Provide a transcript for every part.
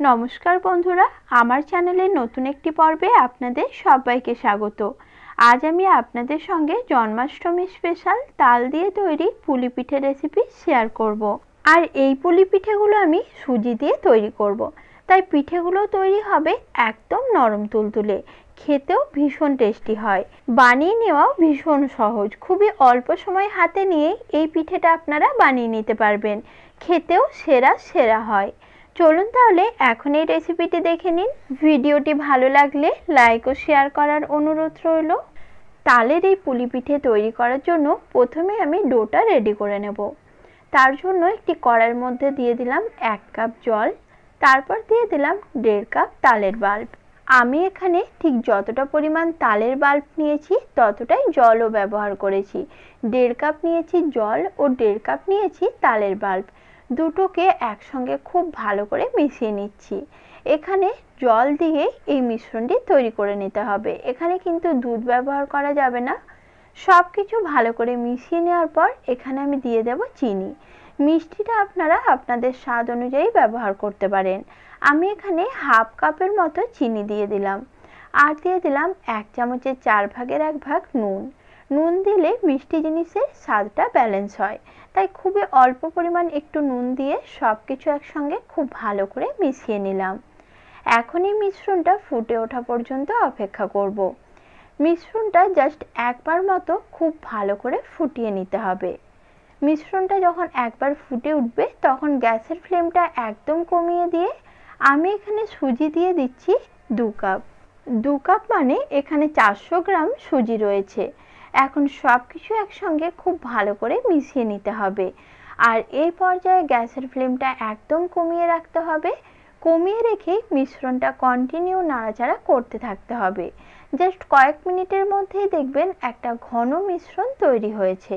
নমস্কার বন্ধুরা, আমার চ্যানেলের নতুন একটি পর্বে আপনাদের সবাইকে স্বাগত। আজ আমি আপনাদের সঙ্গে জন্মাষ্টমী স্পেশাল তাল দিয়ে তৈরি পুলি পিঠে রেসিপি শেয়ার করব। আর এই পুলি পিঠেগুলো আমি সুজি দিয়ে তৈরি করব। তাই পিঠেগুলো তৈরি হবে একদম নরম তুলতুলে, খেতেও ভীষণ টেস্টি হয়। বানিয়ে নেওয়াও ভীষণ সহজ। খুবই অল্প সময় হাতে নিয়েই এই পিঠেটা আপনারা বানিয়ে নিতে পারবেন। খেতেও সেরা সেরা হয়। চলুন তাহলে এখন এই রেসিপিটি দেখে নিন। ভিডিওটি ভালো লাগলে লাইক ও শেয়ার করার অনুরোধ রইল। তালের এই পুলি পিঠে তৈরি করার জন্য প্রথমে আমি ডোটা রেডি করে নেব। তার জন্য একটি কড়াইয়ের মধ্যে দিয়ে দিলাম এক কাপ জল, তারপর দিয়ে দিলাম দেড় কাপ তালের বাল্ব আমি এখানে ঠিক যতটা পরিমাণ তালের বাল্ব নিয়েছি, ততটাই জলও ব্যবহার করেছি। দেড় কাপ নিয়েছি জল ও দেড় কাপ নিয়েছি তালের বাল্ব দুটোকে একসঙ্গে খুব ভালো করে মিশিয়ে নিচ্ছি। এখানে জল দিয়ে এই মিশ্রণটি তৈরি করে নিতে হবে। এখানে কিন্তু দুধ ব্যবহার করা যাবে না। সব কিছু ভালো করে মিশিয়ে নেওয়ার পর এখানে আমি দিয়ে দেব চিনি। মিষ্টিটা আপনারা আপনাদের স্বাদ অনুযায়ী ব্যবহার করতে পারেন। আমি এখানে হাফ কাপের মতো চিনি দিয়ে দিলাম। আর দিয়ে দিলাম এক চামচের চার ভাগের এক ভাগ নুন। নুন দিলে মিষ্টি জিনিসের স্বাদটা ব্যালেন্স হয়। তাই খুবই অল্প পরিমাণ একটু নুন দিয়ে সব কিছু একসঙ্গে খুব ভালো করে মিশিয়ে নিলাম। এখন এই মিশ্রণটা ফুটে ওঠা পর্যন্ত অপেক্ষা করব। মিশ্রণটা জাস্ট একবার মতো খুব ভালো করে ফুটিয়ে নিতে হবে। মিশ্রণটা যখন একবার ফুটে উঠবে, তখন গ্যাসের ফ্লেমটা একদম কমিয়ে দিয়ে আমি এখানে সুজি দিয়ে দিচ্ছি দু কাপ। দু কাপ মানে এখানে চারশো গ্রাম সুজি রয়েছে। এখন সব কিছু একসঙ্গে খুব ভালো করে মিশিয়ে নিতে হবে। আর এই পর্যায়ে গ্যাসের ফ্লেমটা একদম কমিয়ে রাখতে হবে। কমিয়ে রেখে মিশ্রণটা কন্টিনিউ নাড়াচাড়া করতে থাকতে হবে। জাস্ট কয়েক মিনিটের মধ্যেই দেখবেন একটা ঘন মিশ্রণ তৈরি হয়েছে।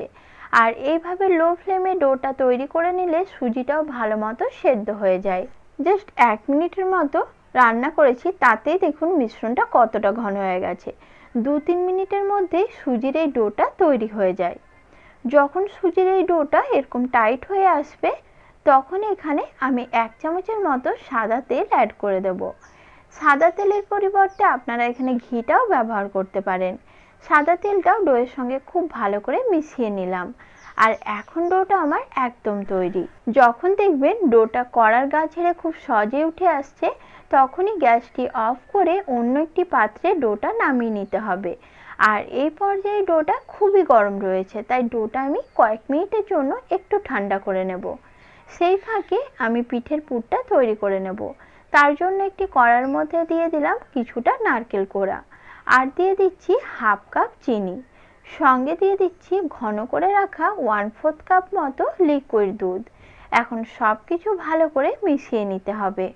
আর এইভাবে লো ফ্লেমে ডোটা তৈরি করে নিলে সুজিটাও ভালো মতো সেদ্ধ হয়ে যায়। জাস্ট এক মিনিটের মতো রান্না করেছি, তাতেই দেখুন মিশ্রণটা কতটা ঘন হয়ে গেছে। দু তিন মিনিটের মধ্যে সুজির এই ডোটা তৈরি হয়ে যায়। যখন সুজির এই ডোটা এরকম টাইট হয়ে আসবে, তখন এখানে আমি এক চামচের মতো সাদা তেল অ্যাড করে দেব। সাদা তেলের পরিবর্তে আপনারা এখানে ঘিটাও ব্যবহার করতে পারেন। সাদা তেলটাও ডোয়ের সঙ্গে খুব ভালো করে মিশিয়ে নিলাম। আর এখন ডোটা আমার একদম তৈরি। যখন দেখবেন ডোটা কড়ার গা ছেড়ে খুব সহজে উঠে আসছে, তখনই গ্যাসটি অফ করে অন্য একটি পাত্রে ডোটা নামিয়ে নিতে হবে। আর এই পর্যায়ে ডোটা খুবই গরম রয়েছে, তাই ডোটা আমি কয়েক মিনিটের জন্য একটু ঠান্ডা করে নেব। সেই ফাঁকে আমি পিঠের পুরটা তৈরি করে নেব। তার জন্য একটি কড়ার মধ্যে দিয়ে দিলাম কিছুটা নারকেল কোড়া। আর দিয়ে দিচ্ছি হাফ কাপ চিনি। সঙ্গে দিয়ে দিচ্ছি ঘন করে রাখা ওয়ান ফোর্থ কাপ মতো লিকুইড দুধ। এখন সব কিছু ভালো করে মিশিয়ে নিতে হবে।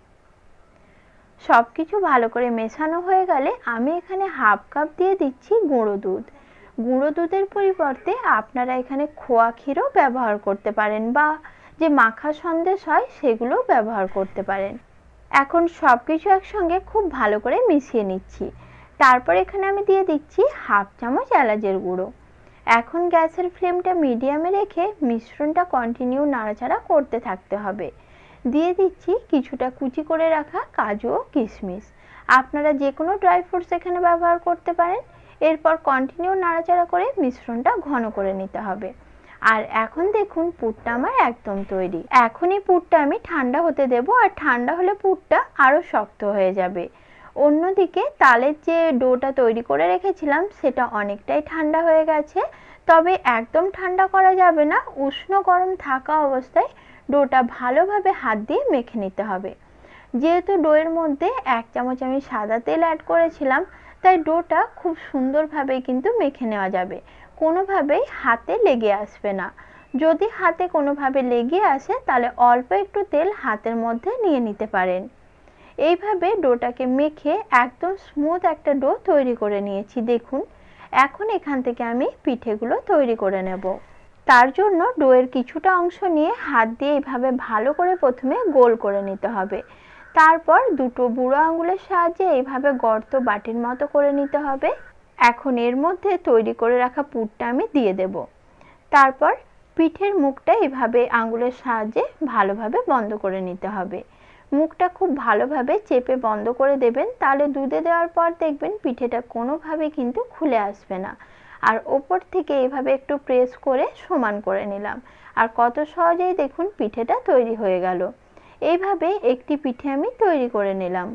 সব কিছু ভালো করে মেশানো হয়ে গেলে আমি এখানে হাফ কাপ দিয়ে দিচ্ছি গুঁড়ো দুধ। গুঁড়ো দুধের পরিবর্তে আপনারা এখানে খোয়া ক্ষীরও ব্যবহার করতে পারেন বা যে মাখা সন্দেশ হয় সেগুলোও ব্যবহার করতে পারেন। এখন সব কিছু একসঙ্গে খুব ভালো করে মিশিয়ে নিচ্ছি। তারপর এখানে আমি দিয়ে দিচ্ছি হাফ চামচ এলাচের গুঁড়ো। এখন গ্যাসের ফ্লেমটা মিডিয়ামে রেখে মিশ্রণটা কন্টিনিউ নাড়াচাড়া করতে থাকতে হবে। দিয়ে দিচ্ছি কিছুটা কুচি করে রাখা কাজু ও কিশমিশ। আপনারা যে কোনো ড্রাই ফ্রুটস এখানে ব্যবহার করতে পারেন। এরপর কন্টিনিউ নাড়াচাড়া করে মিশ্রণটা ঘন করে নিতে হবে। আর এখন দেখুন পুরটা আমার একদম তৈরি। এখনই পুরটা আমি ঠান্ডা হতে দেব, আর ঠান্ডা হলে পুরটা আরও শক্ত হয়ে যাবে। অন্যদিকে তালের যে ডোটা তৈরি করে রেখেছিলাম, সেটা অনেকটাই ঠান্ডা হয়ে গেছে। তবে একদম ঠান্ডা করা যাবে না, উষ্ণ গরম থাকা অবস্থায় ডোটা ভালোভাবে হাত দিয়ে মেখে নিতে হবে। যেহেতু ডোয়ের মধ্যে এক চামচ আমি সাদা তেল অ্যাড করেছিলাম, তাই ডোটা খুব সুন্দরভাবে কিন্তু মেখে নেওয়া যাবে। কোনোভাবেই হাতে লেগে আসবে না। যদি হাতে কোনোভাবে লেগে আসে, তাহলে অল্প একটু তেল হাতের মধ্যে নিয়ে নিতে পারেন। এইভাবে ডোটাকে মেখে একদম স্মুথ একটা ডো তৈরি করে নিয়েছি, দেখুন। এখন এখান থেকে আমি পিঠেগুলো তৈরি করে নেব। তার জন্য ডোয়ের কিছুটা অংশ নিয়ে হাত দিয়ে এইভাবে ভালো করে প্রথমে গোল করে নিতে হবে। তারপর দুটো বুড়ো আঙুলের সাহায্যে এইভাবে গর্ত বাটির মতো করে নিতে হবে। এখন এর মধ্যে তৈরি করে রাখা পুরটা আমি দিয়ে দেব। তারপর পিঠের মুখটা এভাবে আঙুলের সাহায্যে ভালোভাবে বন্ধ করে নিতে হবে। মুখটা খুব ভালোভাবে চেপে বন্ধ করে দেবেন। তাহলে দুধে দেওয়ার পর দেখবেন পিঠেটা কোনোভাবে কিন্তু খুলে আসবে না। আর ওপর থেকে এভাবে একটু প্রেস করে সমান করে নিলাম। আর কত সহজেই দেখুন পিঠেটা তৈরি হয়ে গেল। এইভাবে একটি পিঠে আমি তৈরি করে নিলাম।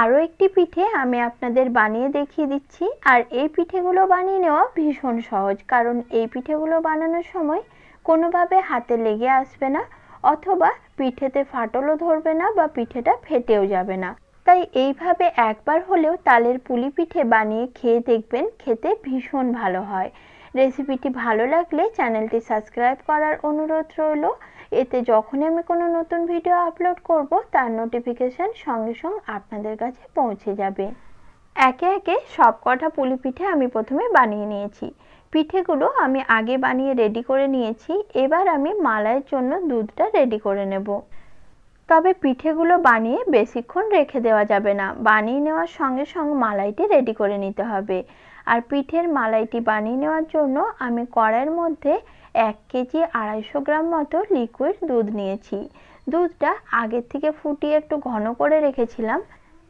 আরও একটি পিঠে আমি আপনাদের বানিয়ে দেখিয়ে দিচ্ছি। আর এই পিঠেগুলো বানিয়ে নেওয়া ভীষণ সহজ। কারণ এই পিঠেগুলো বানানোর সময় কোনোভাবে হাতে লেগে আসবে না। অথবা পিঠেতে ফাটলও ধরবে না বা পিঠেটা ফেটেও যাবে না। তাই এইভাবে একবার হলেও তালের পুলি পিঠে বানিয়ে খেয়ে দেখবেন, খেতে ভীষণ ভালো হয়। রেসিপিটি ভালো লাগলে চ্যানেলটি সাবস্ক্রাইব করার অনুরোধ রইল। এতে যখনই আমি কোনো নতুন ভিডিও আপলোড করব, তার নোটিফিকেশান সঙ্গে সঙ্গে আপনাদের কাছে পৌঁছে যাবে। একে একে সব কটা পুলি পিঠে আমি প্রথমে বানিয়ে নিয়েছি। পিঠেগুলো আমি আগে বানিয়ে রেডি করে নিয়েছি, এবার আমি মালাইয়ের জন্য দুধটা রেডি করে নেব। তবে পিঠেগুলো বানিয়ে বেশিক্ষণ রেখে দেওয়া যাবে না। বানিয়ে নেওয়ার সঙ্গে সঙ্গে মালাইটি রেডি করে নিতে হবে। আর পিঠের মালাইটি বানিয়ে নেওয়ার জন্য আমি কড়াইয়ের মধ্যে এক কেজি আড়াইশো গ্রাম মতো লিকুইড দুধ নিয়েছি। দুধটা আগের থেকে ফুটিয়ে একটু ঘন করে রেখেছিলাম,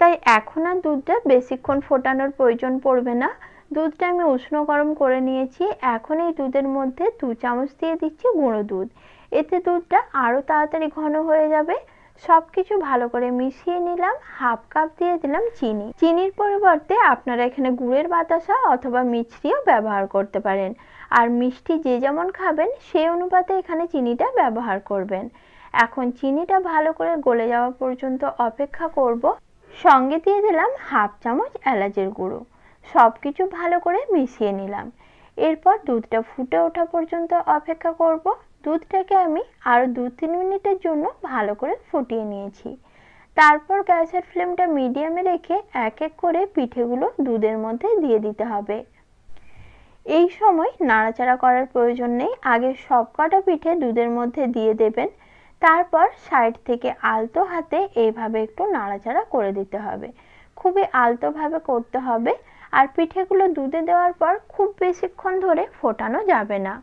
তাই এখন আর দুধটা বেশিক্ষণ ফোটানোর প্রয়োজন পড়বে না। দুধটা আমি উষ্ণ গরম করে নিয়েছি। এখন এই দুধের মধ্যে দু চামচ দিয়ে দিচ্ছি গুঁড়ো দুধ। এতে দুধটা আরও তাড়াতাড়ি ঘন হয়ে যাবে। সব কিছু ভালো করে মিশিয়ে নিলাম। হাফ কাপ দিয়ে দিলাম চিনি। চিনির পরিবর্তে আপনারা এখানে গুড়ের বাতাসা অথবা মিছরিও ব্যবহার করতে পারেন। আর মিষ্টি যে যেমন খাবেন, সেই অনুপাতে এখানে চিনিটা ব্যবহার করবেন। এখন চিনিটা ভালো করে গলে যাওয়া পর্যন্ত অপেক্ষা করব। সঙ্গে দিয়ে দিলাম হাফ চামচ এলাচের গুঁড়ো। সব কিছু ভালো করে মিশিয়ে নিলাম। এরপর দুধটা ফুটে ওঠা পর্যন্ত অপেক্ষা করব। দুধটাকে আমি আরও দু তিন মিনিটের জন্য ভালো করে ফুটিয়ে নিয়েছি। তারপর গ্যাসের ফ্লেমটা মিডিয়ামে রেখে এক এক করে পিঠেগুলো দুধের মধ্যে দিয়ে দিতে হবে। এই সময় নাড়াচাড়া করার প্রয়োজন নেই। আগে সব কটা পিঠে দুধের মধ্যে দিয়ে দেবেন। তারপর সাইড থেকে আলতো হাতে এইভাবে একটু নাড়াচাড়া করে দিতে হবে। খুবই আলতোভাবে করতে হবে। আর পিঠেগুলো দুধে দেওয়ার পর খুব বেশিক্ষণ ধরে ফোটানো যাবে না।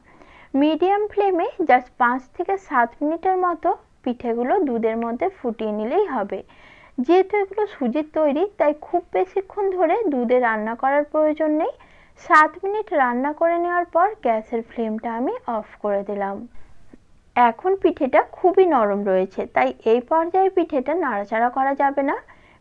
মিডিয়াম ফ্লেমে জাস্ট পাঁচ থেকে সাত মিনিটের মতো পিঠেগুলো দুধের মধ্যে ফুটিয়ে নিলেই হবে। যেহেতু এগুলো সুজির তৈরি, তাই খুব বেশিক্ষণ ধরে দুধে রান্না করার প্রয়োজন নেই। সাত মিনিট রান্না করে নেওয়ার পর গ্যাসের ফ্লেমটা আমি অফ করে দিলাম। এখন পিঠেটা খুবই নরম রয়েছে, তাই এই পর্যায়ে পিঠেটা নাড়াচাড়া করা যাবে না।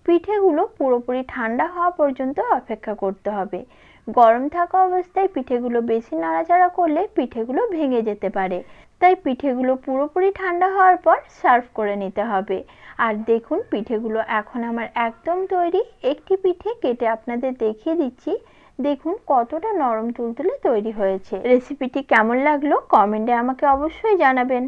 পিঠেগুলো পুরোপুরি ঠান্ডা হওয়া পর্যন্ত অপেক্ষা করতে হবে। গরম থাকা অবস্থায় পিঠেগুলো বেশি নাড়াচাড়া করলে পিঠেগুলো ভেঙে যেতে পারে। তাই পিঠেগুলো পুরোপুরি ঠান্ডা হওয়ার পর সার্ভ করে নিতে হবে। আর দেখুন, পিঠেগুলো এখন আমার একদম তৈরি। একটি পিঠে কেটে আপনাদের দেখিয়ে দিচ্ছি। দেখুন, কতটা নরম তুলতুলে তৈরি হয়েছে। রেসিপিটি কেমন লাগল কমেন্টে আমাকে অবশ্যই জানাবেন।